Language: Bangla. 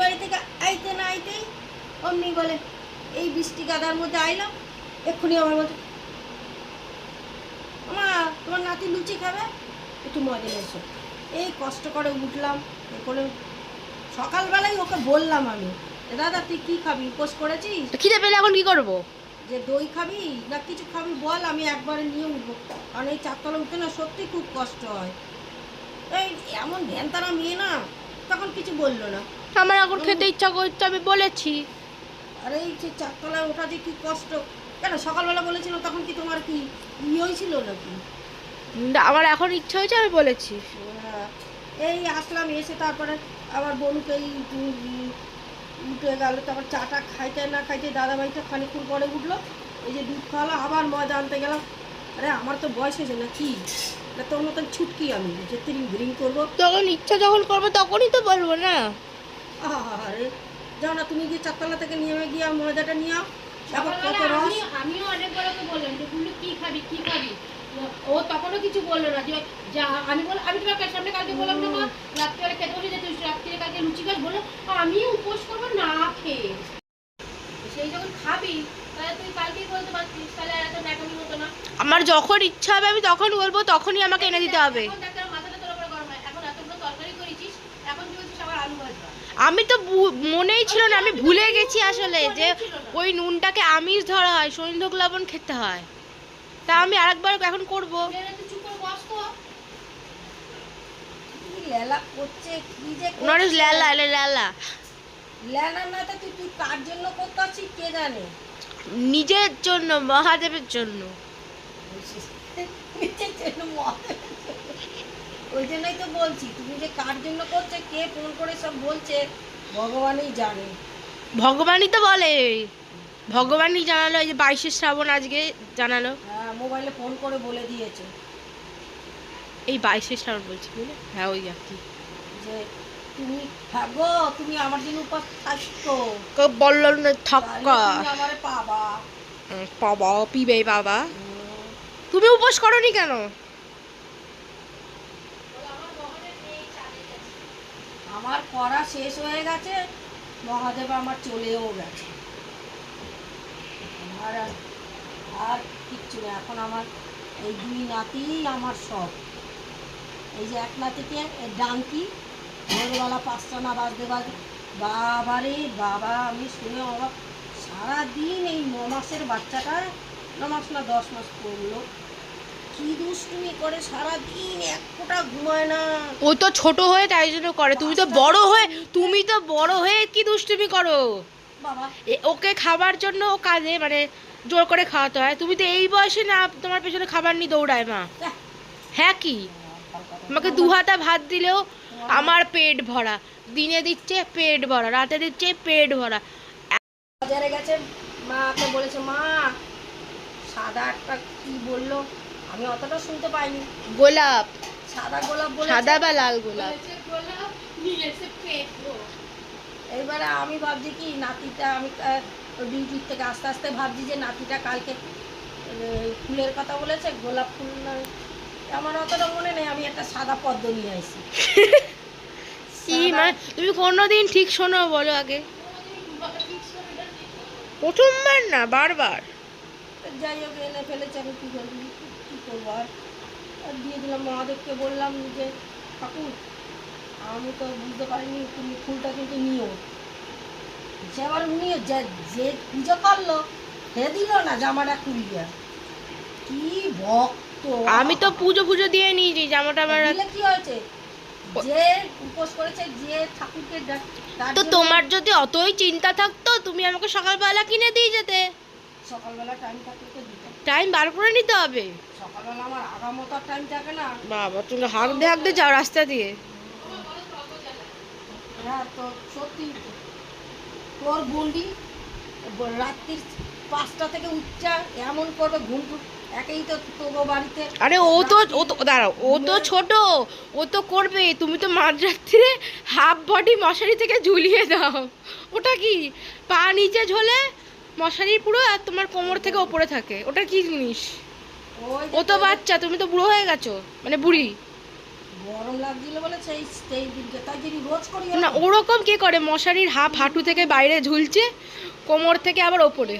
বাড়ি থেকে আইতে না আইতেই অমনি বলে এই বৃষ্টি কাদার মধ্যে আইলাম এক্ষুনি আমার মধ্যে মা তোমার নাতি লুচি খাবে? একটু মজা এসো। এই কষ্ট করে উঠলাম এ করে সকালবেলায় ওকে বললাম আমি দাদা তুই কি খাবি? উপোস করেছিস? খিদে পেলে এখন কি করব? যে দই খাবি না কিছু খাবি বল আমি একবারে নিয়ে উঠবো। কারণ এই চারতলা উঠতে না সত্যি খুব কষ্ট হয়। এই এমন ধ্যান তারা মেয়ে না তখন কিছু বলল না। আমার এখন খেতে ইচ্ছা করছে আমি বলেছি। আর এই যে চারতলায় ওঠা যে কি কষ্ট। কেন সকালবেলা বলেছিল তখন কি তোমার কি ইয়ে হয়েছিল নাকি? না, আমার এখন ইচ্ছা হয়েছে আমি বলেছি। হ্যাঁ, এই আসলাম এসে তারপরে আবার বনুকে এই উম, উঠে গেল তারপর চাটা খাইতে না খাইতে দাদাভাইটা খানিক্ষণ পরে উঠল এই যে দুধ খাওয়ালো আবার মজা আনতে গেলাম। আরে আমার তো বয়স হয়েছে না কি না তোর মতন ছুটকি আমি যে তিরিং বিরিং করব। যখন ইচ্ছা যখন করব তখনই তো বলব না। আরে যাও না তুমি গিয়ে চারতলা থেকে নেমে গিয়ে মজাটা নিয়ে দেখো কত রস আমি- আমিও অনেকবার ওকে বললাম যে গুল্লু কি খাবি কি খাবি ও তখনও কিছু বলল না যে যা আমি বল আমি তোমার সামনে কালকে বললাম না মা রাত্রিবেলা খেতে বসে যে তুই রাত্রিরে কালকে লুচি খাস বলল আমি উপোস করব না খেয়ে সেই যখন খাবি তাহলে তুই কালকেই বলতে পারতিস তাহলে এত ন্যাকামি হতো না আমার যখন ইচ্ছা হবে আমি তখন বলব তখনই আমাকে এনে দিতে হবে এখন দেখ তোর মাথাটা তোর উপরে গরম হয় এখন এতগুলো তরকারি করেছিস এখন তুই বলছিস আবার আলু ভাজবা আমি তো মনেই ছিল না আমি ভুলে গেছি আসলে যে ওই নুনটাকে আমিষ ধরা হয় সৈন্ধক লবণ খেতে হয়। তা আমি আরেকবার এখন করব। নিজের জন্য মহাদেবের জন্য। ওই জন্যই তো বলছি তুমি যে কার জন্য করছে কে ফোন করে সব বলছে ভগবানই জানে। ভগবানই তো বলে। ভগবানই জানালো এই যে বাইশে শ্রাবণ আজকে জানালো। হ্যাঁ মোবাইলে ফোন করে বলে দিয়েছে। এই বাইশে শ্রাবণ বলছি বুঝলে হ্যাঁ ওই আর কি। যে তুমি থাকো তুমি আমার জন্য উপাস থাকো বলল না তুমি আমারে পাবা। বাবা পিবে বাবা। উম, তুমি উপোস করনি কেন? আমার পড়া শেষ হয়ে গেছে, মহাদেব আমার চলেও গেছে। আর আর কিচ্ছু না, এখন আমার এই দুই নাতি আমার সব। এই যে এক নাতিকে ডাঙ্কি, ভোরবেলা পাঁচটা না বাজতে বাজে। বাবারে বাবা, আমি শুনে অবাক। সারাদিন এই ন মাসের বাচ্চাটা, ন মাস না দশ মাস পড়ল। কি দুষ্টুমি করে সারাদিন এক ফোঁটা ঘুমায় না। ও তো ছোট হয়ে তাই জন্য করে। তুমি তো বড় হয়ে তুমি তো বড় হয়ে কি দুষ্টুমি করো? বাবা। ওকে খাবার জন্য ও কাজে মানে জোর করে খাওয়াতে হয়। তুমি তো এই বয়সে না তোমার পেছনে খাবার নিয়ে দৌড়ায় মা। হ্যাঁ। কি? আমাকে দু হাতা ভাত দিলেও আমার পেট ভরা। দিনে দিচ্ছে পেট ভরা রাতে দিচ্ছে পেট ভরা। বাজারে গেছে মাকে বলেছে মা সাদা একটা কি বলল? আমি অতটা শুনতে পাইনি। গোলাপ। সাদা গোলাপ বলে সাদা বা লাল গোলাপ? এইবারে আমি ভাবছি কি নাতিটা আমি ডিউটির থেকে আস্তে আস্তে ভাবছি যে নাতিটা কালকে ফুলের কথা বলেছে গোলাপ ফুল না আমার অতটা মনে নেই আমি একটা সাদা পদ্ম নিয়ে আসি। মানে তুমি কোনোদিন ঠিক শোনো বলো আগে। প্রথমবার না বারবার। যাই হোক এনে ফেলেছে আমি কী করব করব আর দিয়ে দিলাম মহাদেবকে বললাম যে ঠাকুর আমি তো বুঝতে পারিনি তুমি ফুলটা কিন্তু নিও। সে আবার উনি যে যে পুজো করল হে দিল না জামাটা খুলিয়া। কি ভক্ত! আমি তো পুজো পুজো দিয়ে নিয়েছি জামাটা আমার দিলে কি হয়েছে? যে উপোস করেছে যে ঠাকুরকে তো তোমার যদি অতই চিন্তা থাকতো তুমি আমাকে সকালবেলা কিনে দিয়ে যেতে। সকালবেলা টাইম তো টাইম বার করে নিতে হবে। সকালবেলা আমার টাইম থাকে না। বাবা তুমি হাঁকতে হাঁকতে যাও রাস্তা দিয়ে। হ্যাঁ তো সত্যি তোর বন্ডি ব- রাত্রির পাঁচটা থেকে উচ্চা এমন করবে ঘুম একেই তো তোর বাড়িতে। আরে ও তো ও তো দাঁড়াও ও তো ছোট ও তো করবে তুমি তো মাঝরাত্রিরে হাফ বডি মশারি থেকে ঝুলিয়ে দাও। ওটা কি? পা নিচে ঝোলে মশারি পুরো আর তোমার কোমর থেকে ওপরে থাকে। ওটা কি জিনিস? ও তো বাচ্চা তুমি তো বুড়ো হয়ে গেছো মানে বুড়ি। গরম লাগছিল বলে সেই সেই দিনকে তাই যদি রোজ করি না ওরকম কে করে? মশারির হাফ হাঁটু থেকে বাইরে ঝুলছে কোমর থেকে আবার ওপরে।